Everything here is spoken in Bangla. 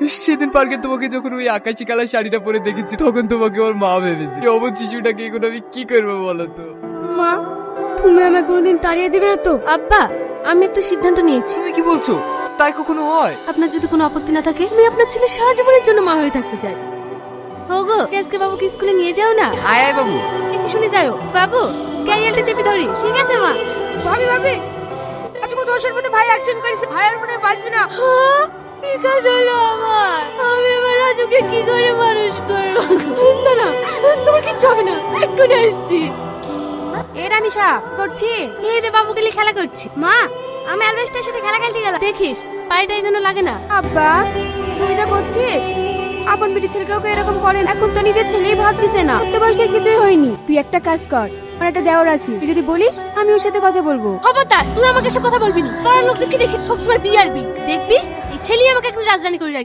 সেদিন পার্কে তোমাকে যখন ওই আকাশি কালার শাড়িটা পরে দেখেছি তখন তোমাকে ওর মা ভেবেছি। অবধ শিশুটাকে এখন আমি কি করব বলো তো? মা তুমি আমাকে কোনোদিন তাড়িয়ে দিবে না তো? আব্বা আমি একটা সিদ্ধান্ত নিয়েছি। তুমি কি বলছো? তাই কখনো হয়? আপনার যদি কোনো আপত্তি না থাকে আমি আপনার ছেলে সারা জীবনের জন্য মা হয়ে থাকতে চাই। ওগো আজকে বাবুকে স্কুলে নিয়ে যাও না। আয় আয় বাবু। একটু শুনে যাও। বাবু ক্যারিয়ারটা চেপে ধরি। ঠিক আছে মা। ভাবি ভাবি আজকে দোষের মধ্যে ভাই অ্যাক্সিডেন্ট করেছে। ভাই আর মনে বাঁচবে না। কি কাজ হলো আমার। আমি আমার রাজুকে কি করে মানুষ করব? না না তোমার কিচ্ছু হবে না। এক্ষুনি আসছি। এ রামিসা করছি? এই যে বাবুকে নিয়ে খেলা করছি। মা আমি অ্যালবেস্টার সাথে খেলা খেলতে গেলাম। দেখিস পায়েটাই যেন লাগে না। আব্বা তুই যা করছিস। আপন বেটি ছেলেকেও এরকম করে এখন তো নিজের ছেলেই ভাত দিছে না। তোর বয়সে কিছুই হয়নি। তুই একটা কাজ কর আর একটা দেওয়ার আছে। তুই যদি বলিস, আমি ওর সাথে কথা বলব। খবরদার তুই আমাকে সব কথা বলবি না। পাড়ার লোক যে কি দেখে সবসময় বিআরবি দেখবি? এই ছেলেই আমাকে একদিন রাজধানী করে রাখবি।